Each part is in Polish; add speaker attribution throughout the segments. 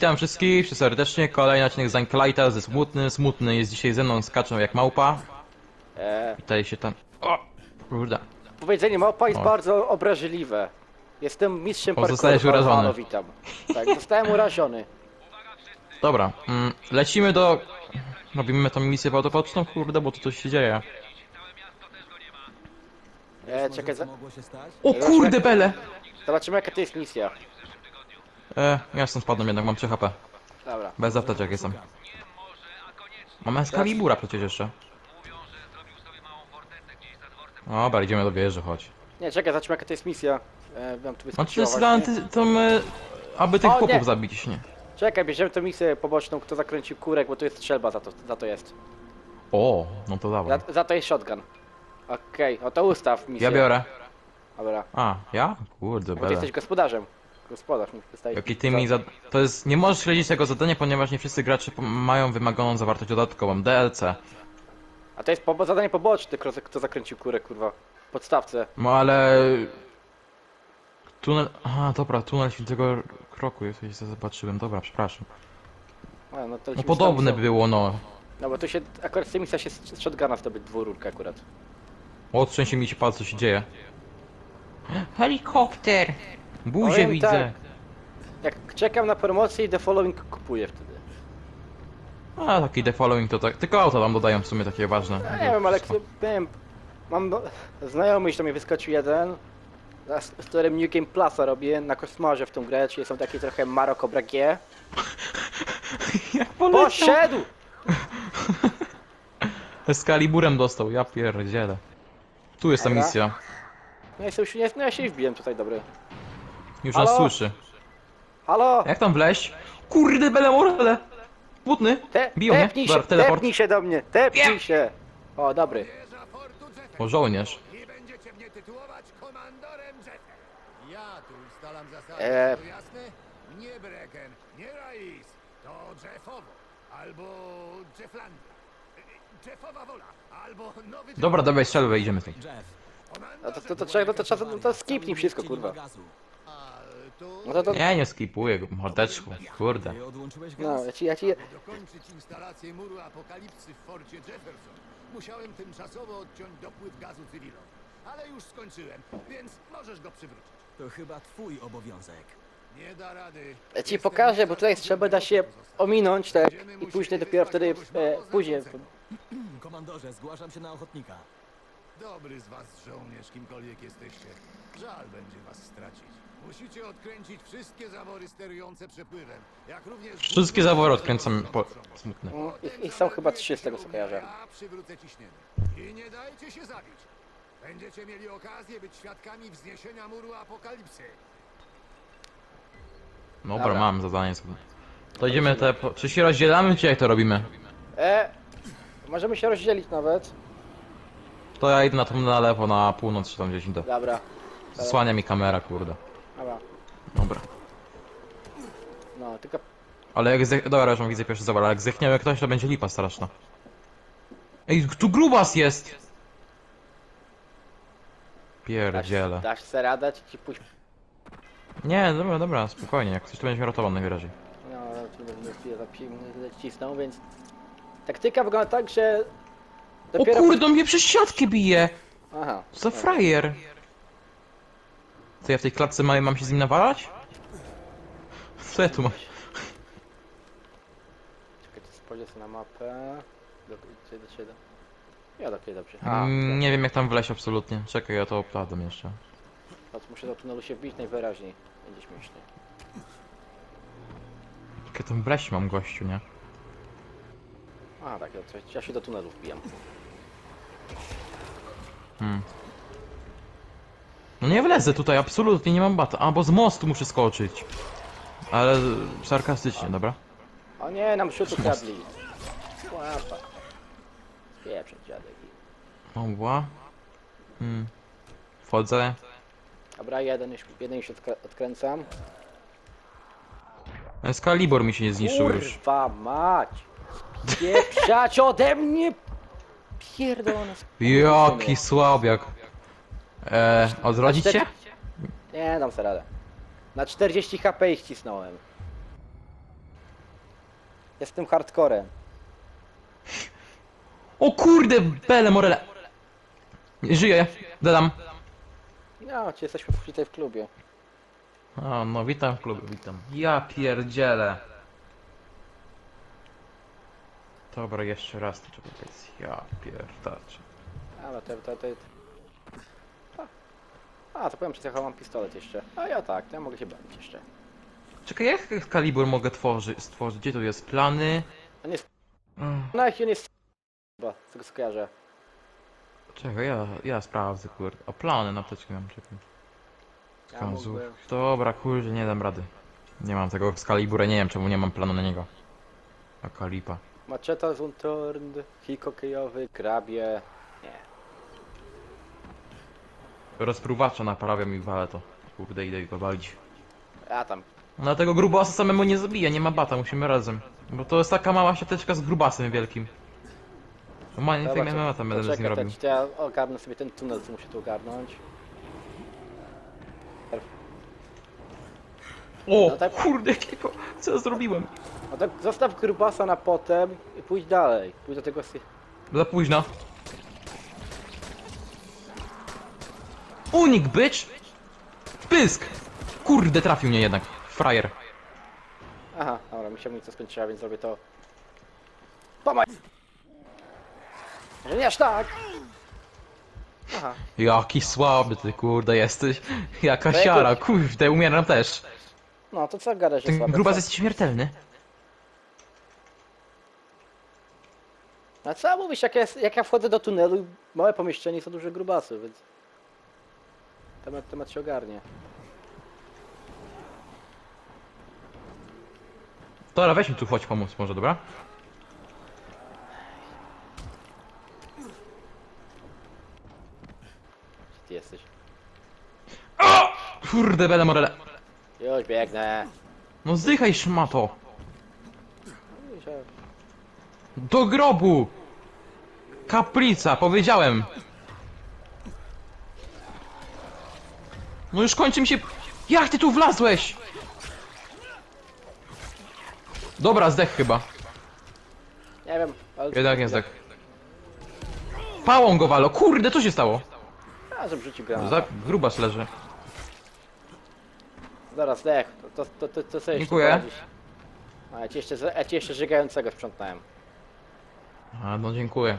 Speaker 1: Witam wszystkich, serdecznie, kolejny odcinek z Anklajta ze Smutny. Smutny jest dzisiaj ze mną, skaczą jak małpa.
Speaker 2: E,
Speaker 1: Witaj się tam... O! Kurde.
Speaker 2: powiedzenie małpa jest
Speaker 1: O.
Speaker 2: bardzo obraźliwe. Jestem mistrzem
Speaker 1: O,
Speaker 2: parkouru.
Speaker 1: zostałeś urażony.
Speaker 2: Halo, witam. Tak, zostałem urażony.
Speaker 1: Dobra, mm, lecimy do... Robimy tą misję wodopoczną, kurde, bo tu coś się dzieje.
Speaker 2: E, czekaj, za...
Speaker 3: mogło się stać?
Speaker 1: O kurde bele!
Speaker 2: zobaczymy jaka to jest misja.
Speaker 1: E, ja stąd spadłem jednak, mam 3 HP.
Speaker 2: Dobra.
Speaker 1: Bez apteczek jestem. Mam Excalibura przecież jeszcze. Dobra, idziemy do wieży, chodź.
Speaker 2: Nie, czekaj, zobaczymy jaka to jest misja. E, mam tu
Speaker 1: No to jest
Speaker 2: właśnie.
Speaker 1: anty... tą... E, aby tych
Speaker 2: O,
Speaker 1: chłopów
Speaker 2: nie.
Speaker 1: zabić, nie?
Speaker 2: Czekaj, bierzemy tę misję poboczną, kto zakręcił kurek, bo to jest strzelba za to, za to jest.
Speaker 1: O, no to dobra.
Speaker 2: Za, za to jest shotgun. Okej, no to ustaw misję.
Speaker 1: Ja biorę.
Speaker 2: Dobra,
Speaker 1: A, ja? Kurde,
Speaker 2: bo ty
Speaker 1: bele.
Speaker 2: jesteś gospodarzem. Gospodarz, mi wystaje.
Speaker 1: Jaki ty mi za... To jest... Nie możesz śledzić tego zadania, ponieważ nie wszyscy gracze mają wymaganą zawartość dodatkową. DLC.
Speaker 2: A to jest po, zadanie poboczne, kto, kto zakręcił kurek, kurwa. W Podstawce.
Speaker 1: No ale... Tunel... Aha, dobra, tunel świętego kroku, ja coś zobaczyłem, dobra, przepraszam.
Speaker 2: A, no, to
Speaker 1: No podobne było, no.
Speaker 2: No bo tu się, akurat z tej misja się z z shotguna zdobyć dwururkę akurat.
Speaker 1: Otrzęsie mi się palce, co się dzieje. Helikopter! Buzię
Speaker 2: Powiem
Speaker 1: widzę.
Speaker 2: tak. Jak czekam na promocję i The Following kupuję wtedy.
Speaker 1: A, taki The Following to tak... Tylko auta tam dodają w sumie takie ważne.
Speaker 2: Ja nie wiem, ale wiem, mam znajomych, że mi wyskoczył jeden, z z którym New Game Plusa robię na kosmorze w tą grę, czyli są takie trochę Maro Cobra G.
Speaker 1: Jak poleciał!
Speaker 2: Poszedł!
Speaker 1: Z Kaliburem dostał, ja pierdzielę. Tu jest ta
Speaker 2: Dobra.
Speaker 1: misja.
Speaker 2: No ja, sobie, no ja się wbiłem tutaj, dobry.
Speaker 1: Już
Speaker 2: Halo?
Speaker 1: nas słyszy.
Speaker 2: Halo!
Speaker 1: Jak tam wleźć? Kurde, bele morele! Smutny?
Speaker 2: Te,
Speaker 1: Biją mnie?
Speaker 2: tepnij się,
Speaker 1: Dobra, teleport.
Speaker 2: tepnij się do mnie, tepnij się! O, dobry.
Speaker 1: O, żołnierz.
Speaker 4: I będziecie mnie tytułować komandorem Jeffem. Ja tu ustalam zasady,
Speaker 2: Eee.
Speaker 4: to jasne? Nie Brecken, nie Rais, to Jeffowo, albo Jefflandia. E, Jeffowa wola, albo nowy
Speaker 1: Dobra, dawaj strzelbę, idziemy.
Speaker 3: Jeff,
Speaker 2: No to, to, to, trzeba, no to, trzeba, no to skipnij wszystko, kurwa. No to, to,
Speaker 1: Nie, nie skipuję go, mordeczku. Kurde.
Speaker 3: Odłączyłeś
Speaker 2: no, ja ci, ja ci,
Speaker 4: dokończyć instalację muru apokalipsy w forcie Jefferson. Musiałem tymczasowo odciąć dopływ gazu cywilom. Ale już skończyłem, więc możesz go przywrócić.
Speaker 3: To chyba twój obowiązek.
Speaker 4: Nie da rady.
Speaker 2: ja ci pokażę, bo tutaj strzelbę da się ominąć, tak, i później dopiero wtedy, e, później,
Speaker 3: Komandorze, zgłaszam się na ochotnika.
Speaker 4: Dobry z was żołnierz, kimkolwiek jesteście. Żal będzie was stracić. Musicie odkręcić wszystkie zawory sterujące przepływem, jak również...
Speaker 1: Wszystkie zawory odkręcam po... Smutny.
Speaker 2: no, ich, ich są chyba trzy z tego co kojarzę.
Speaker 4: Ja przywrócę ciśnienie. I nie dajcie się zabić. Będziecie mieli okazję być świadkami wzniesienia muru apokalipsy.
Speaker 1: Dobra,
Speaker 2: Dobra.
Speaker 1: mam zadanie sobie. To idziemy te... po- Czy się rozdzielamy, czy jak to robimy?
Speaker 2: E, możemy się rozdzielić nawet.
Speaker 1: To ja idę na tą na lewo, na północ, czy tam gdzieś idę.
Speaker 2: Dobra,
Speaker 1: Zasłania mi kamera, kurde.
Speaker 2: Dobra.
Speaker 1: Dobra.
Speaker 2: No, tylko
Speaker 1: Ale jak zdech... Dobra, już mam widzę pierwszy zawór, ale jak zdechniemy ktoś, to będzie lipa straszna. Ej, tu grubas jest!
Speaker 2: dasz,
Speaker 1: Pierdziele.
Speaker 2: dasz se radę, czy ci pójść.
Speaker 1: Nie, dobra, dobra, spokojnie, jak coś to będzie ratował najwyraźniej.
Speaker 2: No, tu będę chwilę zapi- cisnął, więc... Taktyka wygląda tak, że...
Speaker 1: O kurde, on mnie przez siatkę bije!
Speaker 2: Aha.
Speaker 1: Co za frajer! Co ja w tej klatce małej mam się z nim nawalać? Co ja tu mam?
Speaker 2: Czekajcie, spojrzę sobie na mapę. Do, ciebie? Ja do ciebie dobrze. A,
Speaker 1: Mm, nie wiem jak tam wleźć absolutnie. Czekaj, ja to opladam jeszcze.
Speaker 2: to muszę do tunelu się wbić najwyraźniej. Będzie śmiesznie.
Speaker 1: Jak ja tam wleźć mam gościu, nie?
Speaker 2: A, tak, ja, ja się do tunelu wbijam.
Speaker 1: Hmm. No nie wlezę tutaj, absolutnie nie mam bata. A, bo z mostu muszę skoczyć. Ale sarkastycznie, dobra?
Speaker 2: O nie, nam szutu kradli. Łapa. Pieprzę dziadek.
Speaker 1: Oła. Hmm. Wchodzę.
Speaker 2: Dobra, jeden już, jeden odkra- odkręcam.
Speaker 1: Excalibur mi się nie zniszczył już.
Speaker 2: Kurwa mać! Pieprzać ode mnie! Pierdolone
Speaker 1: Jaki słabiak. Eee, odrodzić się?
Speaker 2: Nie, dam sobie radę. Na 40 HP ich cisnąłem. Jestem hardcorem.
Speaker 1: O kurde, bele morele. Żyję, dodam.
Speaker 2: No, ci jesteśmy tutaj w klubie.
Speaker 1: O, no witam w klubie, witam. Ja pierdzielę. Dobra, jeszcze raz to powiedzieć. Ja pierdolę.
Speaker 2: Ale to, to, to... A, to powiem, że ja mam pistolet jeszcze. A ja tak, to ja mogę się bawić jeszcze.
Speaker 1: Czekaj, jak kalibur mogę tworzyć, stworzyć? Gdzie to jest? Plany?
Speaker 2: On jest...
Speaker 1: Mm,
Speaker 2: No, jak on jest... Chyba, z tego skojarzę.
Speaker 1: Czekaj, ja, ja sprawdzę, kurde. O, plany na teczkę mam, czekaj.
Speaker 2: Mógłbym...
Speaker 1: Dobra, kurde, nie dam rady. Nie mam tego z kalibura, nie wiem czemu nie mam planu na niego. A kalipa.
Speaker 2: Maczeta z Untorn, hik hokejowy, grabie... Nie.
Speaker 1: Rozpruwacza naprawiam i walę to. Kurde, idę go walić.
Speaker 2: Ja tam...
Speaker 1: No tego grubasa samemu nie zabija, nie ma bata, musimy razem. Bo to jest taka mała siateczka z grubasem wielkim. Ma nie
Speaker 2: Dobra,
Speaker 1: wiem, ja tam będę z nim robił.
Speaker 2: to ja ogarnę sobie ten tunel, co muszę tu ogarnąć.
Speaker 1: O,
Speaker 2: No tak-
Speaker 1: kurde, jakiego, co ja zrobiłem?
Speaker 2: No tak zostaw grubasa na potem i pójdź dalej. Pójdź do tego... sy-
Speaker 1: Za późno. Unik, bitch! Pysk! Kurde, trafił mnie jednak. Frajer.
Speaker 2: Aha, dobra, mi się amunicja skończyła, więc zrobię to... Pomaj! Że nie aż tak! Aha,
Speaker 1: Jaki słaby ty, kurde, jesteś. Jaka
Speaker 2: No jak
Speaker 1: siara, kurde, umieram też.
Speaker 2: no to co gadasz, że
Speaker 1: Ten
Speaker 2: słabe?
Speaker 1: grubas
Speaker 2: co?
Speaker 1: jest śmiertelny.
Speaker 2: A co mówisz, jak ja, jak ja wchodzę do tunelu, małe pomieszczenie, są duże grubasy, więc... Temat, temat się ogarnie.
Speaker 1: Dobra, weź mi tu chodź pomóc może, dobra?
Speaker 2: Gdzie ty jesteś?
Speaker 1: Kurde, bele morele.
Speaker 2: Już biegnę.
Speaker 1: No zdychaj szmato.
Speaker 2: A-
Speaker 1: Do grobu! Kaplica, powiedziałem. No już kończy mi się... Jak ty tu wlazłeś? Dobra, zdech chyba.
Speaker 2: Nie wiem, ale...
Speaker 1: Jednak nie zdech. Pałą go walo. Kurde, co się stało?
Speaker 2: A, że rzucił granat.
Speaker 1: Za grubas leży.
Speaker 2: Zaraz, dech, to, to, to, to, to sobie jeszcze
Speaker 1: Dziękuję.
Speaker 2: poradzisz. A ja ci jeszcze, ja ci jeszcze żygającego sprzątnąłem.
Speaker 1: A, no dziękuję.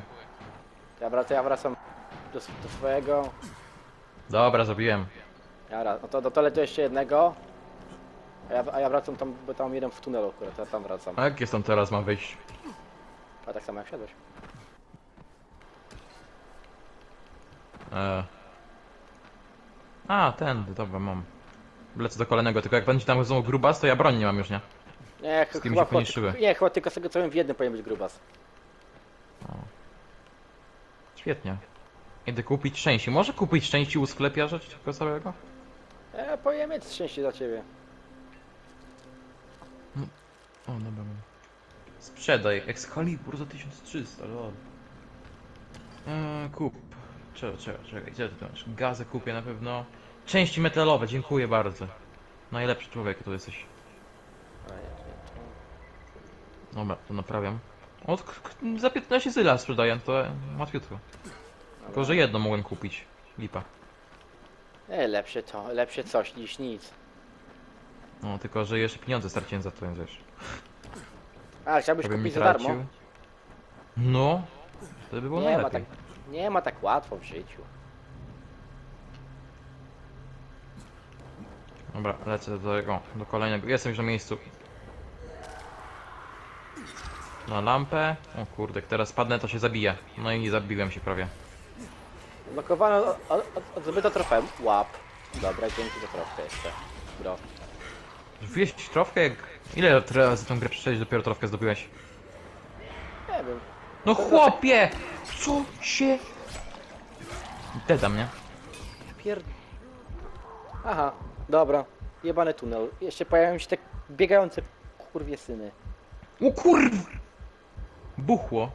Speaker 2: Ja wracam, ja wracam do, s- do swojego.
Speaker 1: Dobra, zabiłem.
Speaker 2: Wra- no to do toalety jeszcze jednego. A ja, a ja wracam tam, bo tam jeden w tunelu akurat, ja tam wracam.
Speaker 1: A jak jest tam teraz, mam wyjść?
Speaker 2: A tak samo jak siadłeś.
Speaker 1: E... A, ten, dobra, mam. Lecę do kolejnego, tylko jak będzie tam znowu grubas, to ja broń nie mam już, nie?
Speaker 2: Nie,
Speaker 1: kim
Speaker 2: ch-
Speaker 1: się
Speaker 2: chyba, chyba, nie, chyba tylko z tego co wiem w jednym powinien być grubas.
Speaker 1: Świetnie. Idę kupić części. Może kupić części u sklepiarza czy tego całego?
Speaker 2: Ja powinien mieć szczęście dla ciebie.
Speaker 1: O, dobra. dobra. Sprzedaj. Excalibur za 1300, lol. Eee, kup. Czekaj, czekaj, czekaj. Gdzie ty masz? Gazę kupię na pewno. Części metalowe, dziękuję bardzo. Najlepszy człowiek tu jesteś.
Speaker 2: A, nie, nie.
Speaker 1: Dobra, to naprawiam. O, k- k- za 15 zyla sprzedaję, to łatwiutko. Tylko, że jedno mogłem kupić. Lipa.
Speaker 2: E, lepsze to, lepsze coś niż nic.
Speaker 1: No, tylko, że jeszcze pieniądze straciłem za to, więc wiesz.
Speaker 2: A, chciałbyś
Speaker 1: Jakbym mi
Speaker 2: kupić za darmo?
Speaker 1: tracił. No, to by było
Speaker 2: Nie ma,
Speaker 1: najlepiej.
Speaker 2: tak, nie ma tak łatwo w życiu.
Speaker 1: Dobra, lecę do tego, do kolejnego. Jestem już na miejscu. Na lampę. O kurde, jak teraz padnę, to się zabije. No i zabiłem się prawie.
Speaker 2: Blokowano od, od, trofeum. Łap. Dobra, dzięki za trofkę jeszcze. Bro.
Speaker 1: Wieść trofkę jak... Ile razy tą grę przeszedłeś, dopiero trofkę zdobyłeś?
Speaker 2: Nie wiem.
Speaker 1: No chłopie! Co się... Dedam, nie?
Speaker 2: Pier... Aha, dobra. Jebany tunel. Jeszcze pojawiają się te biegające kurwie syny.
Speaker 1: O kurw! Buchło.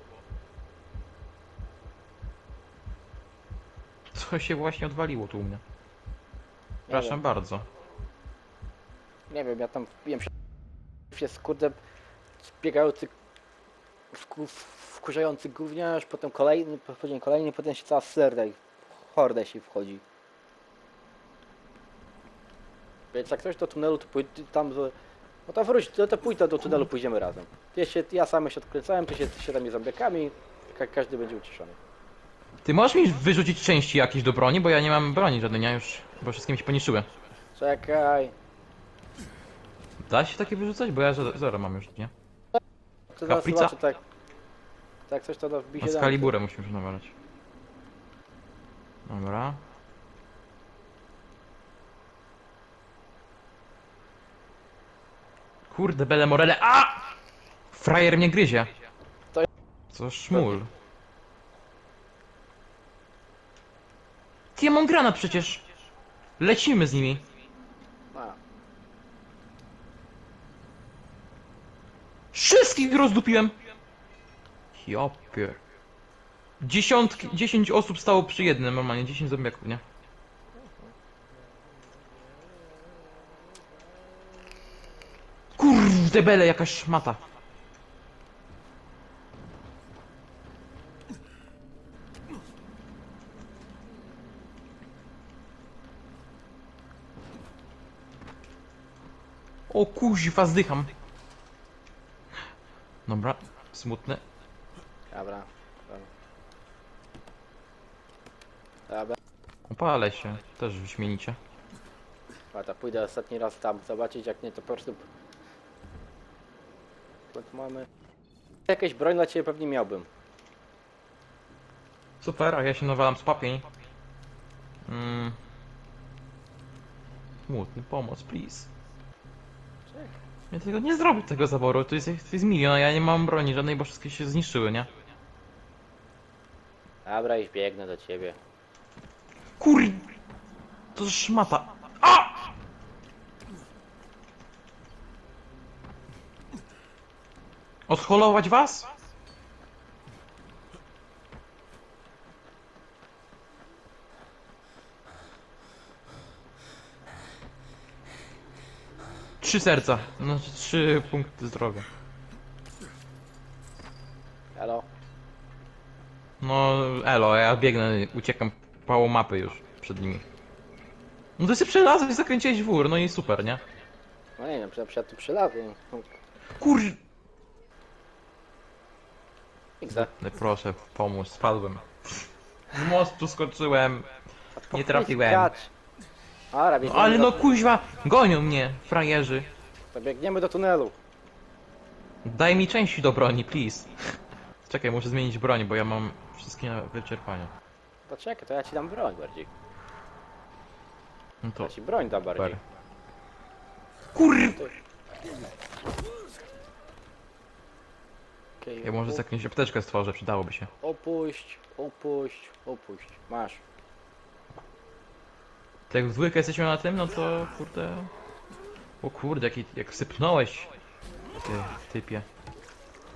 Speaker 1: Co się właśnie odwaliło tu u mnie? Przepraszam bardzo.
Speaker 2: Nie wiem, ja tam wbiłem się... Jest kurde biegający wku- wkurzający gówniarz, potem kolejny, potem kolejny, potem się cała serda i horda się wchodzi. Więc jak ktoś do tunelu, to pójdę tam, no to wróć, to, to pójdę do tunelu, pójdziemy razem. Ja, się, ja sam się odkręcałem, ty się, ty się tam zombiakami, ka każdy będzie uciszony.
Speaker 1: Ty możesz mi wyrzucić części jakieś do broni, bo ja nie mam broni żadnej, ja już, bo wszystkie mi się poniszczyły.
Speaker 2: Czekaj,
Speaker 1: Da się takie wyrzucać? Bo ja za- zero mam już, nie?
Speaker 2: to zaraz
Speaker 1: Kaplica?
Speaker 2: zobaczę, tak. Tak, coś to da wbij się
Speaker 1: Z
Speaker 2: tam.
Speaker 1: kaliburem musimy nawalać. Dobra. Kurde, bele morele. A! Frajer mnie gryzie.
Speaker 2: To-
Speaker 1: Co szmul. Ja mam granat przecież. Lecimy z nimi. Wszystkich rozdupiłem. Ja. Dziesiątki, dziesięć osób stało przy jednym, normalnie, dziesięć zombiaków, nie? Kurde bele, jakaś szmata. O kuźwa, zdycham. Dobra, smutne.
Speaker 2: dobra. Dobra. Dobra.
Speaker 1: Opalę się, też wyśmienicie.
Speaker 2: Lata, pójdę ostatni raz tam zobaczyć, jak nie to po prostu... Co tu mamy? Jakieś broń dla ciebie pewnie miałbym.
Speaker 1: Super, a ja się nawalam z papień. Mm. Smutny, pomoc, please. Ja tego nie zrobię tego zaboru, to jest, to jest milion, a ja nie mam broni żadnej, bo wszystkie się zniszczyły, nie?
Speaker 2: Dobra, już biegnę do ciebie.
Speaker 1: Kur... To szmata. A! Odholować was? Trzy serca, znaczy trzy punkty zdrowia.
Speaker 2: Halo?
Speaker 1: No, elo, ja biegnę, uciekam połową mapy już przed nimi. No ty sobie przelazłeś, zakręciłeś wór, no i super, nie?
Speaker 2: No nie wiem, na przykład tu przylazłem.
Speaker 1: Kur...
Speaker 2: Igza.
Speaker 1: No proszę, pomóż, spadłem. Z mostu skoczyłem. Nie trafiłem.
Speaker 2: Dobra,
Speaker 1: No,
Speaker 2: biegniemy
Speaker 1: ale
Speaker 2: do...
Speaker 1: no kuźwa, gonią mnie, frajerzy.
Speaker 2: To biegniemy do tunelu.
Speaker 1: Daj mi części do broni, please. Czekaj, muszę zmienić broń, bo ja mam wszystkie na wyczerpanie.
Speaker 2: To czekaj, to ja ci dam broń bardziej.
Speaker 1: No to
Speaker 2: Ja ci broń dam bardziej.
Speaker 1: super. Kur...
Speaker 2: Okej,
Speaker 1: Ja może
Speaker 2: opu-
Speaker 1: z jakąś apteczkę stworzę, przydałoby się.
Speaker 2: Opuść, opuść, opuść. Masz.
Speaker 1: Tak jak w dwójkę jesteśmy na tym, no to kurde... O kurde, jaki, jak sypnąłeś, ty typie.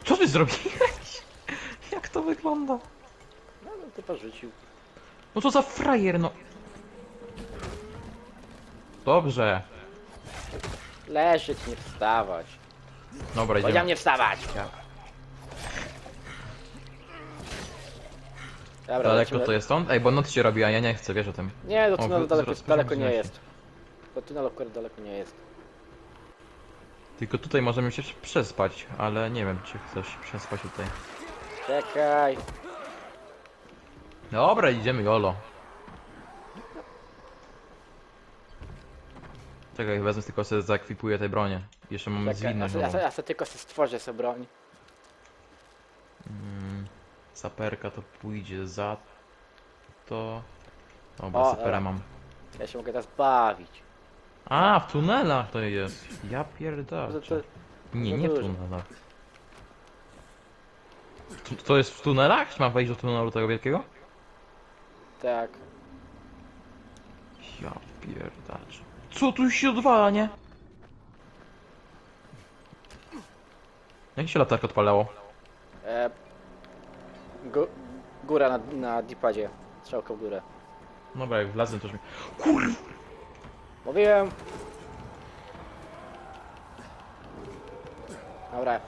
Speaker 1: Co ty zrobiłeś? Jak to wygląda?
Speaker 2: No, no ty porzucił.
Speaker 1: No co za frajer, no. Dobrze.
Speaker 2: Leżeć, nie wstawać.
Speaker 1: Dobra, idziemy.
Speaker 2: nie wstawać. Dobra,
Speaker 1: Daleko
Speaker 2: lecimy.
Speaker 1: to jest stąd? Ej, bo noc się robi, a ja nie chcę, wiesz o tym.
Speaker 2: Nie, do
Speaker 1: O,
Speaker 2: tunelu
Speaker 1: wy-
Speaker 2: daleko,
Speaker 1: zaraz
Speaker 2: daleko nie jest. Do tunelu akurat daleko nie jest.
Speaker 1: Tylko tutaj możemy się przespać, ale nie wiem, czy chcesz przespać tutaj.
Speaker 2: Czekaj.
Speaker 1: Dobra, idziemy, jolo. Czekaj, wezmę tylko sobie zaekwipuję tej bronię. Jeszcze mamy
Speaker 2: Czekaj. Ja,
Speaker 1: zwinność
Speaker 2: se- ja,
Speaker 1: nową.
Speaker 2: se- ja se tylko se stworzę sobie broń.
Speaker 1: Mm, saperka to pójdzie za to. Dobra,
Speaker 2: O,
Speaker 1: sapera
Speaker 2: dobra.
Speaker 1: mam.
Speaker 2: Ja się mogę teraz bawić.
Speaker 1: A, w tunelach to jest. Ja pierdolę.
Speaker 2: To, to,
Speaker 1: Nie,
Speaker 2: za
Speaker 1: nie w
Speaker 2: dużo.
Speaker 1: tunelach. To, to jest w tunelach? Czy mam wejść do tunelu tego wielkiego?
Speaker 2: tak.
Speaker 1: Ja pierdacz. Co tu się odwala, nie? Jak się latarka odpalało?
Speaker 2: E, gó góra na, na dipadzie. Strzałką w górę.
Speaker 1: Dobra, jak wlazłem to już mi... Kur...
Speaker 2: Mówiłem. Dobra.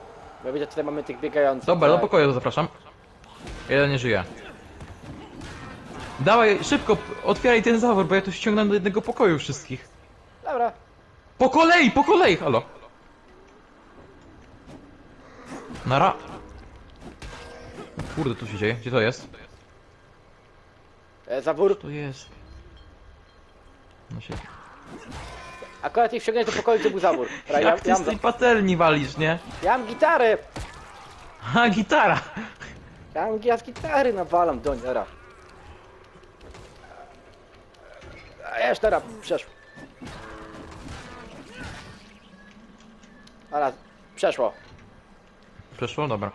Speaker 2: Bo widzę, tutaj mamy tych biegających.
Speaker 1: Dobra, do
Speaker 2: tak?
Speaker 1: pokoju zapraszam. Jeden nie żyje. Dawaj, szybko, p- otwieraj ten zawór, bo ja tu ściągnę do jednego pokoju wszystkich.
Speaker 2: Dobra.
Speaker 1: Po kolei, po kolei, halo. Nara. Kurde, tu się dzieje. Gdzie to jest?
Speaker 2: E, zawór.
Speaker 1: To jest. No się...
Speaker 2: Akurat ich wciągnę do pokoju, gdzie był zawór. Dobra, ja,
Speaker 1: Jak ty
Speaker 2: ja,
Speaker 1: z
Speaker 2: mam,
Speaker 1: tej patelni walisz, nie?
Speaker 2: ja mam gitarę!
Speaker 1: Ha, gitara!
Speaker 2: Ja, mam, ja z gitary nawalam do niej, dobra. A jeszcze teraz, przeszło. Dobra, przeszło.
Speaker 1: Przeszło? Dobra.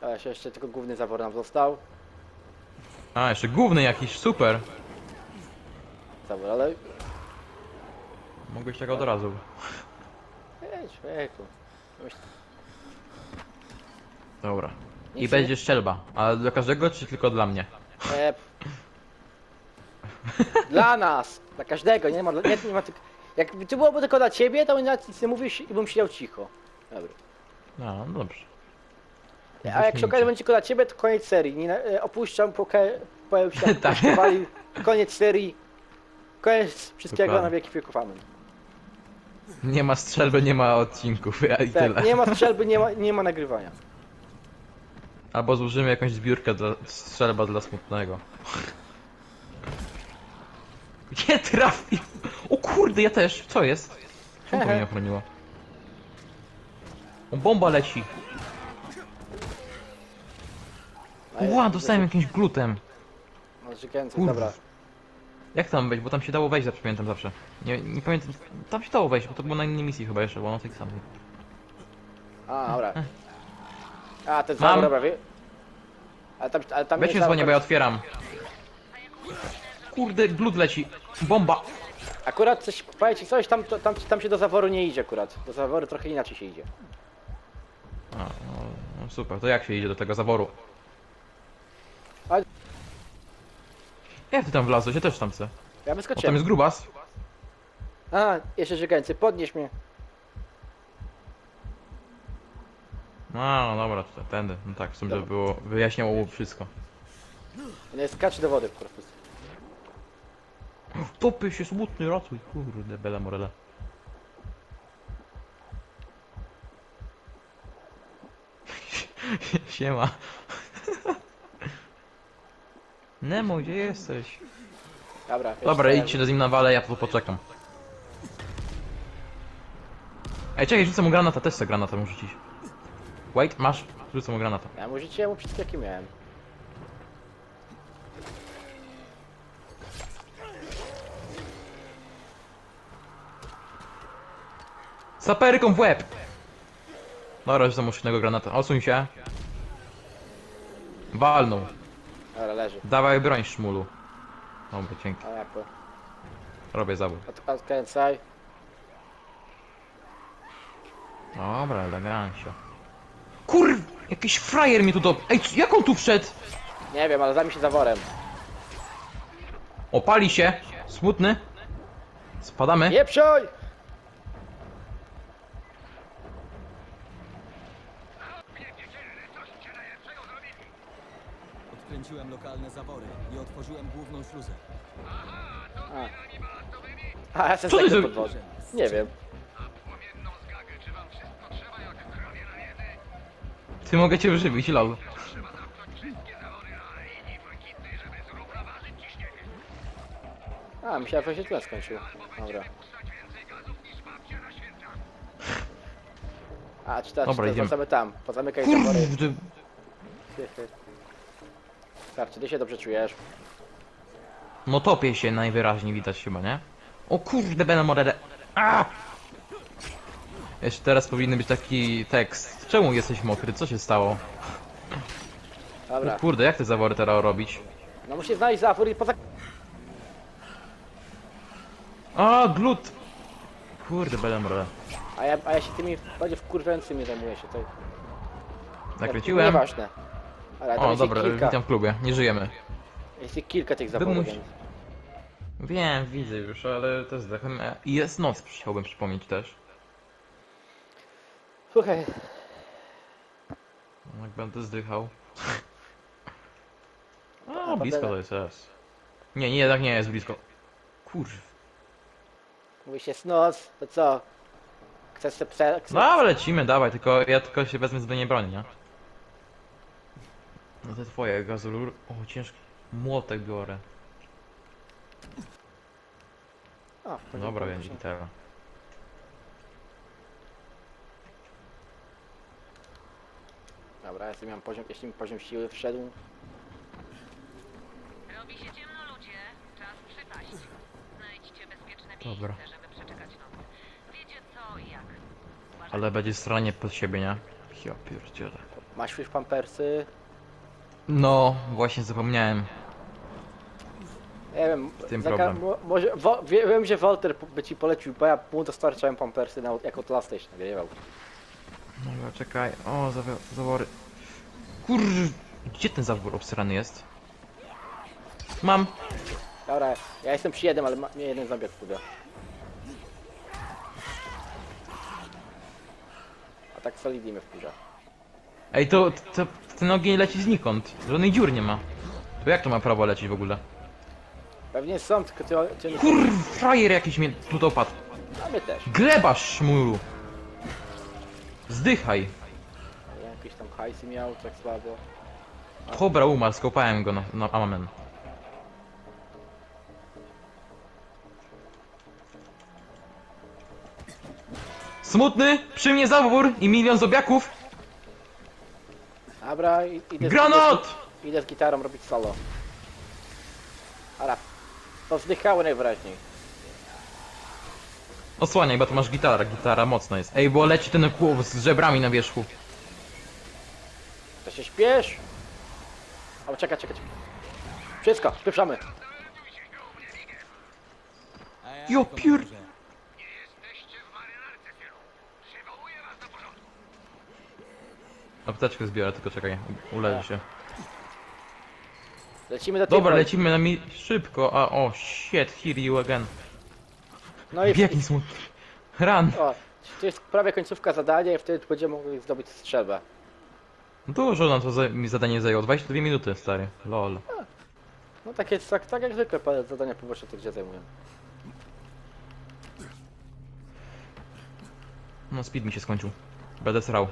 Speaker 2: Teraz jeszcze tylko główny zawór nam został.
Speaker 1: A, jeszcze główny jakiś, super.
Speaker 2: Zawór, ale...
Speaker 1: Mogłeś tak od razu.
Speaker 2: Ej, człowieku. Myśl-
Speaker 1: Dobra. I
Speaker 2: Nic
Speaker 1: będzie strzelba. Ale dla każdego, czy tylko dla mnie?
Speaker 2: E, dla nas, dla każdego, nie ma, nie, nie ma tylko, jakby to byłoby tylko dla ciebie, to bym nawet nic nie mówił i bym siedział cicho. Dobra.
Speaker 1: No, no dobrze.
Speaker 2: A jak się okaże, będzie tylko dla ciebie, to koniec serii. Nie, na- e, opuszczam, pokę, powiem się,
Speaker 1: Tak.
Speaker 2: koniec serii, koniec wszystkiego
Speaker 1: Dokładnie.
Speaker 2: na wieki wieków, amen.
Speaker 1: Nie ma strzelby, nie ma odcinków, ja i tyle.
Speaker 2: Tak, nie ma strzelby, nie ma, nie ma nagrywania.
Speaker 1: Albo złożymy jakąś zbiórkę dla strzelba dla smutnego. Nie trafił! O kurde, ja też! Co jest? Czemu to mnie ochroniło? O, bomba leci! Ła, dostałem jakimś glutem. Kurwa.
Speaker 2: dobra.
Speaker 1: Jak tam wejść? Bo tam się dało wejść, zawsze pamiętam zawsze. Nie, nie pamiętam. Tam się dało wejść, bo to było na innej misji chyba jeszcze, bo na tej samej.
Speaker 2: A, dobra. A, ten
Speaker 1: Mam.
Speaker 2: zawór, dobra, wie... Ale tam, ale tam
Speaker 1: Weź mnie dzwonię, bo ja otwieram. Kurde, glut leci. Bomba!
Speaker 2: Akurat coś, powiem ci coś, tam, to- tam, tam się do zaworu nie idzie akurat. Do zaworu trochę inaczej się idzie.
Speaker 1: A, no, no super, to jak się idzie do tego zaworu? Jak ty tam wlazłeś? Ja też tam chcę.
Speaker 2: Ja
Speaker 1: O, tam
Speaker 2: wyskoczyłem.
Speaker 1: jest grubas.
Speaker 2: A, jeszcze żygający, podnieś mnie.
Speaker 1: A, no dobra, to tędy. No tak, w sumie to było, wyjaśniało wszystko.
Speaker 2: Nie, skacz do wody po prostu.
Speaker 1: Topy się smutny, ratuj. Kurde, bela morele. Siema. Nemo, gdzie jesteś?
Speaker 2: Dobra,
Speaker 1: Dobra, idźcie z nim na wale, ja tu poczekam. Ej, czekaj, rzucę mu granata, też chcę granata mu rzucić. Wait, masz? Rzucę mu granata.
Speaker 2: Ja mu ja mu wszystkie jakie miałem.
Speaker 1: Saperyką w łeb! Dobra, rzucę mu szybnego granata. Osuń się. Walnął.
Speaker 2: Dobra, leży.
Speaker 1: Dawaj broń, szmulu. Dobra, dzięki.
Speaker 2: A jak to?
Speaker 1: Robię zawód.
Speaker 2: Od- Odkręcaj.
Speaker 1: Dobra, elegancio. Kur... Jakiś frajer mi tu do... Ej, c- jak on tu wszedł?
Speaker 2: Nie wiem, ale zajmij się zaworem.
Speaker 1: Opali się. Smutny. Spadamy.
Speaker 2: Nie przoj!
Speaker 3: Odkręciłem lokalne zawory i otworzyłem główną śluzę.
Speaker 2: A, A ja
Speaker 1: Co
Speaker 2: sobie
Speaker 1: ty
Speaker 2: pod wodę. Nie wiem.
Speaker 1: Ty mogę cię wyżywić, lol.
Speaker 2: A, myślałem, że się tyle skończyło. Dobra. A, czy teraz,
Speaker 1: Dobra,
Speaker 2: czy
Speaker 1: idziemy.
Speaker 2: wracamy tam. Pozamykaj zawory.
Speaker 1: Kurde.
Speaker 2: Tak, czy ty się dobrze czujesz?
Speaker 1: No topię się najwyraźniej widać chyba, nie? O kurde, będę morele. A! Jeszcze teraz powinien być taki tekst. Czemu jesteś mokry? Co się stało?
Speaker 2: Dobra.
Speaker 1: O kurde, jak te zawory teraz robić?
Speaker 2: No musisz znaleźć zawór i poza...
Speaker 1: A, glut! Kurde, będę morele.
Speaker 2: A ja, a ja się tymi bardziej wkurwającymi zajmuję się tutaj.
Speaker 1: Nakręciłem.
Speaker 2: Nieważne. Ale tam
Speaker 1: O,
Speaker 2: jest ich
Speaker 1: dobra,
Speaker 2: kilka.
Speaker 1: witam w klubie. Nie żyjemy.
Speaker 2: Jest ich kilka tych zaworów,
Speaker 1: musi-
Speaker 2: więc...
Speaker 1: Wiem, widzę już, ale to zdechem. I jest noc, chciałbym przypomnieć też.
Speaker 2: Słuchaj,
Speaker 1: Jak będę zdychał.
Speaker 2: A,
Speaker 1: blisko to jest teraz. Nie, nie, jednak nie jest blisko. Kurw.
Speaker 2: Mówi się snos, to co? Chcesz se. Chcesz...
Speaker 1: No, lecimy, dawaj, tylko ja tylko się wezmę z broni, nie? No to twoje, gazulur. O, ciężki. Młotek biorę.
Speaker 2: A, to nie
Speaker 1: Dobra, będzie gitara.
Speaker 2: Dobra, jeśli mam poziom, jeśli mi poziom siły wszedł,
Speaker 5: Robi się ciemno, ludzie. Czas przypaść. Znajdźcie bezpieczne miejsce,
Speaker 1: Dobra.
Speaker 5: żeby przeczekać noc. Wiecie co i jak. Uważajcie.
Speaker 1: Ale będzie stranie pod siebie, nie? Ja pierdzielę.
Speaker 2: masz już pampersy,
Speaker 1: No, właśnie zapomniałem.
Speaker 2: nie wiem,
Speaker 1: tym
Speaker 2: zaka-
Speaker 1: problem.
Speaker 2: mo- może, wo, wie, wiem, że Walter po- by ci polecił, bo ja mu dostarczałem pampersy na, jako Outlast nagrywał.
Speaker 1: Dobra, czekaj. O, zawo- zawory. Kur... Gdzie ten zawór obsrany jest? Mam.
Speaker 2: Dobra, ja jestem przy jednym, ale ma, mnie jeden zabieg wpływa. A tak solidnie mnie wkurza.
Speaker 1: Ej, to, to ten ogień leci znikąd. Żadnej dziur nie ma. To jak to ma prawo lecieć w ogóle?
Speaker 2: Pewnie są, tylko ty, ty.
Speaker 1: Kur... frajer jakiś mnie tu dopadł.
Speaker 2: A mnie też.
Speaker 1: Glebasz, szmulu. Zdychaj.
Speaker 2: Ja Jakieś tam hajsy miał, tak słabo.
Speaker 1: Dobra, umarł, skopałem go na, na amen. Smutny, przy mnie zawór i milion zobiaków.
Speaker 2: Dobra, i- idę, z-
Speaker 1: Granat!
Speaker 2: Idę, z- idę z gitarą robić solo. Ara, powzdychały najwyraźniej.
Speaker 1: Osłaniaj, bo to masz gitara, gitara mocna jest. Ej, bo leci ten chłop z żebrami na wierzchu.
Speaker 2: To się śpiesz? O, czekaj, czekaj, czekaj. Wszystko,
Speaker 3: ja
Speaker 1: Jo, piór- Apteczkę zbiorę, tylko czekaj, uleży się.
Speaker 2: Lecimy do
Speaker 1: Dobra,
Speaker 2: tyłu.
Speaker 1: lecimy na mi... szybko, a o, shit, here you again.
Speaker 2: No i
Speaker 1: Biegnij smutny. Run.
Speaker 2: o, to jest prawie końcówka zadania i wtedy będziemy mogli zdobyć strzelbę.
Speaker 1: Dużo nam to za, mi zadanie zajęło, 22 minuty, stary. Lol.
Speaker 2: No tak jest, tak, tak jak zwykle pa- zadania poboczne to gdzie zajmują.
Speaker 1: No, speed mi się skończył. Będę srał.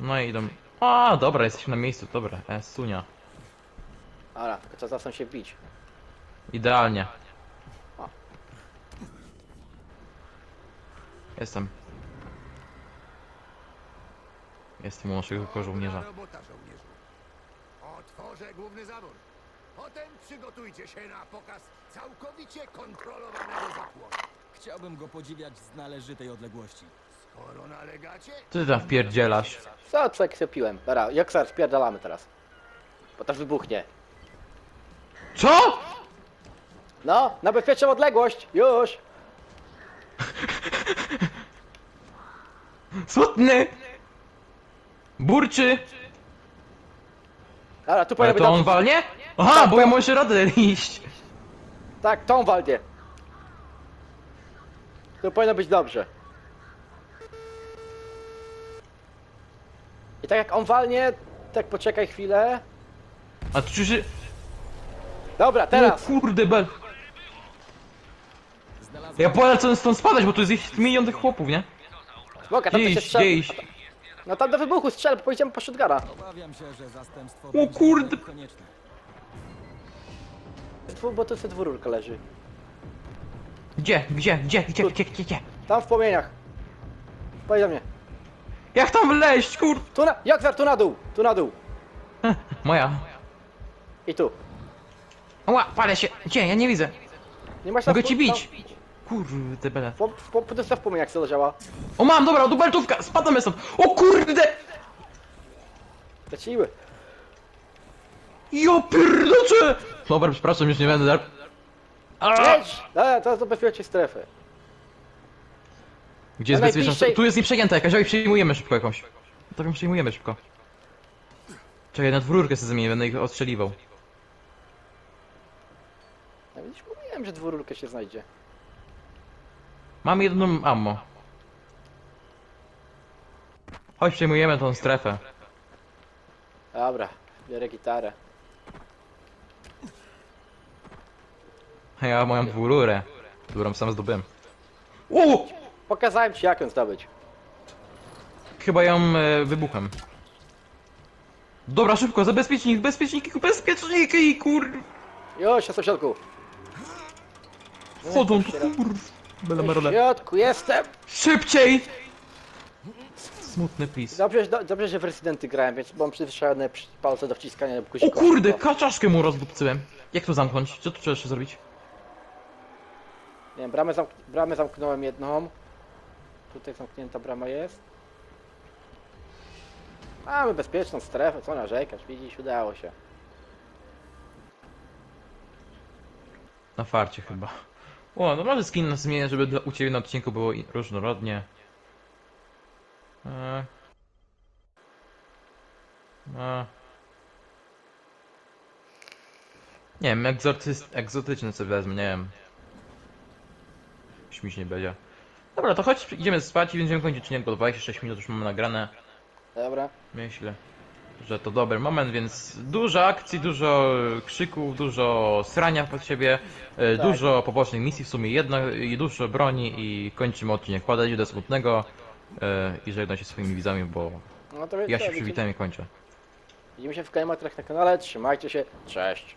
Speaker 1: No i idą... A, dobra, jesteśmy na miejscu, dobra. E, sunia.
Speaker 2: Dobra, tylko trzeba zacząć się bić.
Speaker 1: Idealnie.
Speaker 2: O.
Speaker 1: Jestem. Jestem u naszego żołnierza.
Speaker 4: Robota, żołnierzu. Otworzę główny zawór. Potem przygotujcie się na pokaz całkowicie kontrolowanego zapłonu.
Speaker 3: Chciałbym go podziwiać z należytej odległości.
Speaker 1: Co ty tam wpierdzielasz?
Speaker 2: Co, co jak sypiłem? Dobra, Joksar, spierdalamy teraz. Bo to wybuchnie.
Speaker 1: Co?
Speaker 2: No, na bezpieczną odległość, już!
Speaker 1: Smutny! Burczy!
Speaker 2: Dobra, tu
Speaker 1: Ale
Speaker 2: powinno być
Speaker 1: to on
Speaker 2: dobrze.
Speaker 1: walnie? Aha,
Speaker 2: Tak,
Speaker 1: bo
Speaker 2: to-
Speaker 1: ja muszę radę iść.
Speaker 2: Tak, tą walnie. Tu powinno być dobrze. Tak jak on walnie, tak poczekaj chwilę.
Speaker 1: A tu czy...
Speaker 2: Dobra,
Speaker 1: O
Speaker 2: teraz!
Speaker 1: kurde, bel... Ja polecę stąd spadać, bo tu jest ich milion tych chłopów, nie?
Speaker 2: Boga, tam
Speaker 1: Gdzie
Speaker 2: się
Speaker 1: iść,
Speaker 2: strzel...
Speaker 1: gdzie iść?
Speaker 2: No tam do wybuchu strzel, pojedziemy po shotguna.
Speaker 3: Obawiam się, że zastępstwo
Speaker 1: O
Speaker 3: będzie
Speaker 1: kurde.
Speaker 3: konieczne.
Speaker 2: Dwu- Bo tu sobie dwururka leży.
Speaker 1: Gdzie, gdzie, gdzie, gdzie, gdzie, gdzie, gdzie?
Speaker 2: Tam w płomieniach. Pojedź do mnie.
Speaker 1: Jak tam wleźć, kur...
Speaker 2: Tu na... Joksar, tu na dół! Tu na dół!
Speaker 1: Moja.
Speaker 2: I tu.
Speaker 1: Ła, palę się. Gdzie? Ja nie widzę.
Speaker 2: Nie masz tam
Speaker 1: Mogę ci bić. Kurde, bele.
Speaker 2: Po, po, po, w płomieniach co leżała.
Speaker 1: O, mam, dobra, dubeltówka, spadamy stąd. O kurde!
Speaker 2: Lecimy.
Speaker 1: Jo pierdocze! Dobra, przepraszam, już nie będę. A!
Speaker 2: Jedź! Dobra, teraz do bezpiecznej strefy.
Speaker 1: Gdzie jest
Speaker 2: Na
Speaker 1: bezpieczna?
Speaker 2: najbliższej-
Speaker 1: Tu jest nieprzejęta jakaś, oj, przyjmujemy szybko jakąś. To ją przyjmujemy szybko. Czekaj, na dwururkę sobie zamienię, będę ich ostrzeliwał.
Speaker 2: Ja już mówiłem, że dwururkę się znajdzie.
Speaker 1: Mam jedną ammo. Chodź, przejmujemy tą strefę.
Speaker 2: Dobra, biorę gitarę.
Speaker 1: A ja moją dwururę, którą sam zdobyłem. U!
Speaker 2: Pokazałem ci jak ją zdobyć.
Speaker 1: Chyba ją e, wybuchem. Dobra, szybko, zabezpiecznik, bezpieczniki, bezpieczniki, kur...
Speaker 2: Już, jestem w środku.
Speaker 1: Chodzą tu, kur... Bele
Speaker 2: W środku jestem!
Speaker 1: Szybciej! Smutny plis.
Speaker 2: Dobrze, do, dobrze, że w Rezydenty grałem, więc byłem przyzwyczajony przy palce do wciskania
Speaker 1: O
Speaker 2: guzików.
Speaker 1: kurde, kaczaszkę mu rozbudcyłem. Jak to zamknąć? Co tu trzeba jeszcze zrobić?
Speaker 2: Nie wiem, bramę, zamk bramę zamknąłem jedną. Tutaj zamknięta brama jest. Mamy bezpieczną strefę, co narzekać, widzisz, udało się.
Speaker 1: Na farcie chyba. O, no może skin zmienię, żeby dla, u Ciebie na odcinku było różnorodnie. Eee. Eee. Nie wiem, egzotyczny sobie wezmę, nie wiem. Śmiś nie będzie. Dobra, to chodź, idziemy spać i będziemy kończyć odcinek, bo 26 minut już mamy nagrane.
Speaker 2: Dobra.
Speaker 1: Myślę, że to dobry moment, więc dużo akcji, dużo krzyków, dużo srania pod siebie, e,
Speaker 2: Tak.
Speaker 1: dużo pobocznych misji, w sumie jedna i dużo broni i kończymy odcinek. Kładę do smutnego e, i żegnam się swoimi widzami, bo
Speaker 2: No to
Speaker 1: ja się przywitam i kończę.
Speaker 2: Widzimy się w kolejnych na kanale, trzymajcie się, cześć.